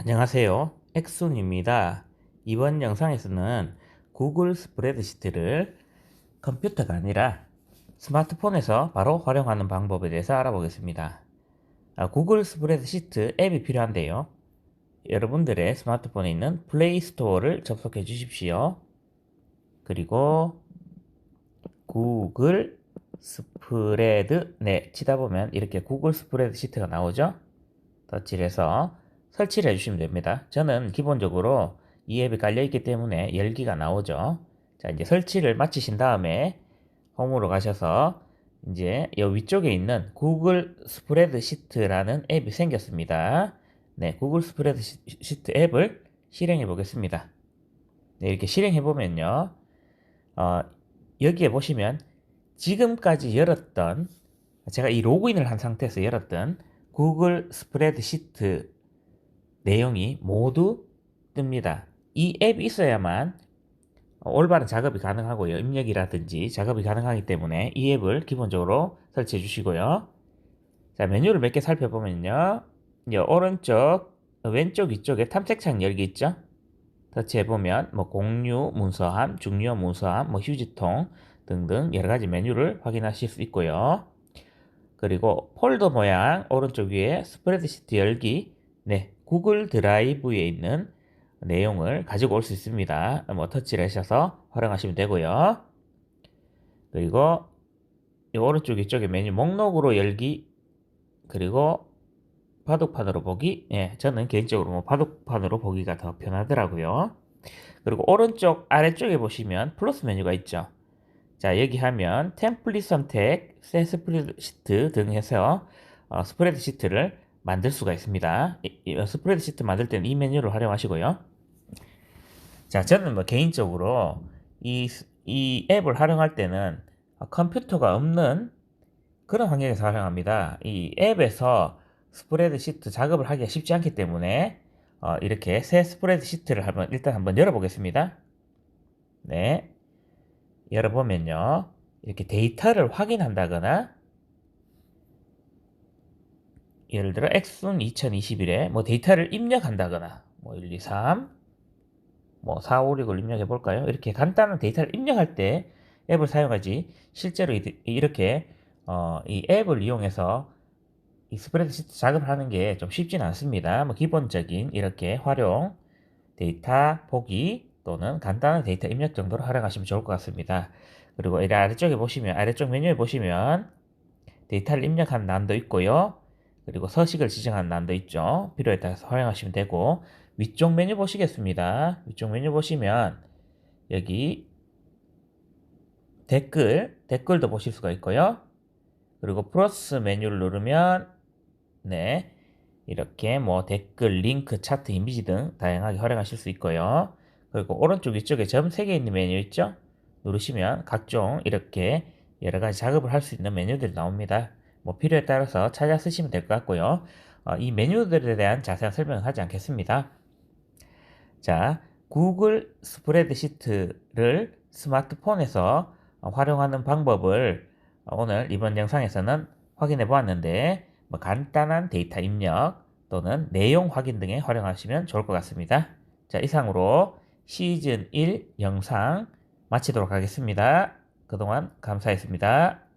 안녕하세요. 엑순입니다. 이번 영상에서는 구글 스프레드시트를 컴퓨터가 아니라 스마트폰에서 바로 활용하는 방법에 대해서 알아보겠습니다. 아, 구글 스프레드시트 앱이 필요한데요. 여러분들의 스마트폰에 있는 플레이 스토어를 접속해 주십시오. 그리고 구글 스프레드 네 치다 보면 이렇게 구글 스프레드 시트가 나오죠. 터치를 해서 설치를 해주시면 됩니다. 저는 기본적으로 이 앱이 깔려있기 때문에 열기가 나오죠. 자, 이제 설치를 마치신 다음에 홈으로 가셔서 이제 이 위쪽에 있는 구글 스프레드 시트라는 앱이 생겼습니다. 네, 구글 스프레드 시트 앱을 실행해 보겠습니다. 네, 이렇게 실행해 보면요. 어, 여기에 보시면 지금까지 열었던 제가 이 로그인을 한 상태에서 열었던 구글 스프레드 시트 내용이 모두 뜹니다. 이 앱이 있어야만 올바른 작업이 가능하고요. 입력이라든지 작업이 가능하기 때문에 이 앱을 기본적으로 설치해 주시고요. 자, 메뉴를 몇 개 살펴보면요. 오른쪽, 왼쪽 위쪽에 탐색창 열기 있죠? 터치해 보면 뭐 공유, 문서함, 중요 문서함, 뭐 휴지통 등등 여러 가지 메뉴를 확인하실 수 있고요. 그리고 폴더 모양 오른쪽 위에 스프레드시트 열기, 네, 구글 드라이브에 있는 내용을 가지고 올 수 있습니다. 뭐 터치를 하셔서 활용하시면 되고요. 그리고 이 오른쪽 이쪽에 메뉴 목록으로 열기 그리고 바둑판으로 보기 예, 저는 개인적으로 뭐 바둑판으로 보기가 더 편하더라고요. 그리고 오른쪽 아래쪽에 보시면 플러스 메뉴가 있죠. 자 여기 하면 템플릿 선택, 새 스프레드시트 등 해서 어, 스프레드시트를 만들 수가 있습니다. 스프레드시트 만들 때는 이 메뉴를 활용하시고요. 자, 저는 뭐 개인적으로 이, 이 앱을 활용할 때는 컴퓨터가 없는 그런 환경에서 활용합니다. 이 앱에서 스프레드시트 작업을 하기가 쉽지 않기 때문에 어, 이렇게 새 스프레드시트를 한번 일단 한번 열어보겠습니다. 네, 열어보면요, 이렇게 데이터를 확인한다거나 예를 들어 엑순 2021에 뭐 데이터를 입력한다거나 뭐 1, 2, 3, 뭐 4, 5, 6을 입력해 볼까요? 이렇게 간단한 데이터를 입력할 때 앱을 사용하지 실제로 이렇게 어, 이 앱을 이용해서 이 스프레드시트 작업을 하는 게 좀 쉽지는 않습니다. 뭐 기본적인 이렇게 활용 데이터 보기 또는 간단한 데이터 입력 정도로 활용하시면 좋을 것 같습니다. 그리고 이 아래쪽에 보시면 아래쪽 메뉴에 보시면 데이터를 입력한 난도 있고요. 그리고 서식을 지정한 난도 있죠. 필요에 따라서 활용하시면 되고 위쪽 메뉴 보시겠습니다. 위쪽 메뉴 보시면 여기 댓글, 댓글도 보실 수가 있고요. 그리고 플러스 메뉴를 누르면 네 이렇게 뭐 댓글, 링크, 차트, 이미지 등 다양하게 활용하실 수 있고요. 그리고 오른쪽 위쪽에 점 3개 있는 메뉴 있죠? 누르시면 각종 이렇게 여러 가지 작업을 할 수 있는 메뉴들이 나옵니다. 뭐 필요에 따라서 찾아 쓰시면 될 것 같고요. 어, 이 메뉴들에 대한 자세한 설명은 하지 않겠습니다. 자, 구글 스프레드시트를 스마트폰에서 활용하는 방법을 오늘 이번 영상에서는 확인해 보았는데 뭐 간단한 데이터 입력 또는 내용 확인 등에 활용하시면 좋을 것 같습니다. 자, 이상으로 시즌 1 영상 마치도록 하겠습니다. 그동안 감사했습니다.